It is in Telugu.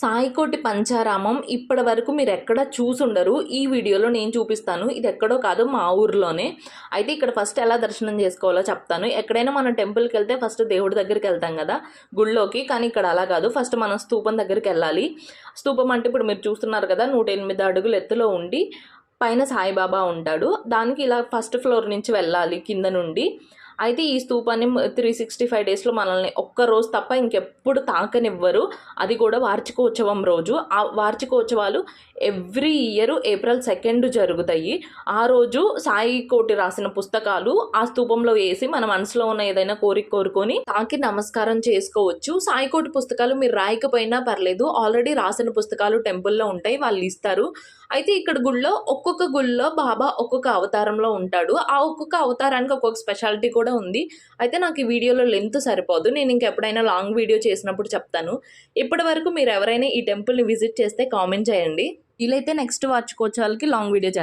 సాయికోటి పంచారామం ఇప్పటి వరకు మీరు ఎక్కడ చూసుండరు. ఈ వీడియోలో నేను చూపిస్తాను. ఇది ఎక్కడో కాదు మా ఊర్లోనే. అయితే ఇక్కడ ఫస్ట్ ఎలా దర్శనం చేసుకోవాలో చెప్తాను. ఎక్కడైనా మనం టెంపుల్కి వెళ్తే ఫస్ట్ దేవుడి దగ్గరికి వెళ్తాం కదా గుళ్ళోకి. కానీ ఇక్కడ అలా కాదు. ఫస్ట్ మనం స్తూపం దగ్గరికి వెళ్ళాలి స్తూపం అంటే ఇప్పుడు మీరు చూస్తున్నారు కదా నూట ఎనిమిది అడుగులు ఎత్తులో ఉండి పైన సాయిబాబా ఉంటాడు. దానికి ఇలా ఫస్ట్ ఫ్లోర్ నుంచి వెళ్ళాలి కింద నుండి. అయితే ఈ స్తూపాన్ని త్రీ సిక్స్టీ ఫైవ్ డేస్లో మనల్ని ఒక్క రోజు తప్ప ఇంకెప్పుడు తాకనివ్వరు. అది కూడా వార్షికోత్సవం రోజు. ఆ వార్షికోత్సవాలు ఎవ్రీ ఇయర్ ఏప్రిల్ సెకండ్ జరుగుతాయి. ఆ రోజు సాయి కోటి రాసిన పుస్తకాలు ఆ స్తూపంలో వేసి మన మనసులో ఉన్న ఏదైనా కోరిక కోరుకొని తాకి నమస్కారం చేసుకోవచ్చు. సాయి కోటి పుస్తకాలు మీరు రాయకపోయినా పర్లేదు. ఆల్రెడీ రాసిన పుస్తకాలు టెంపుల్లో ఉంటాయి. వాళ్ళు ఇస్తారు. అయితే ఇక్కడ గుళ్ళో ఒక్కొక్క గుళ్ళో బాబా ఒక్కొక్క అవతారంలో ఉంటాడు. ఆ ఒక్కొక్క అవతారానికి ఒక్కొక్క స్పెషాలిటీ కూడా కూడా ఉంది. అయితే నాకు ఈ వీడియోలో లెంత్ సరిపోదు. నేను ఇంకెప్పుడైనా లాంగ్ వీడియో చేసినప్పుడు చెప్తాను. ఇప్పటి వరకు మీరు ఎవరైనా ఈ టెంపుల్ని విజిట్ చేస్తే కామెంట్ చేయండి. వీలైతే నెక్స్ట్ వార్చుకోవచ్చాలకి లాంగ్ వీడియో చేస్తాను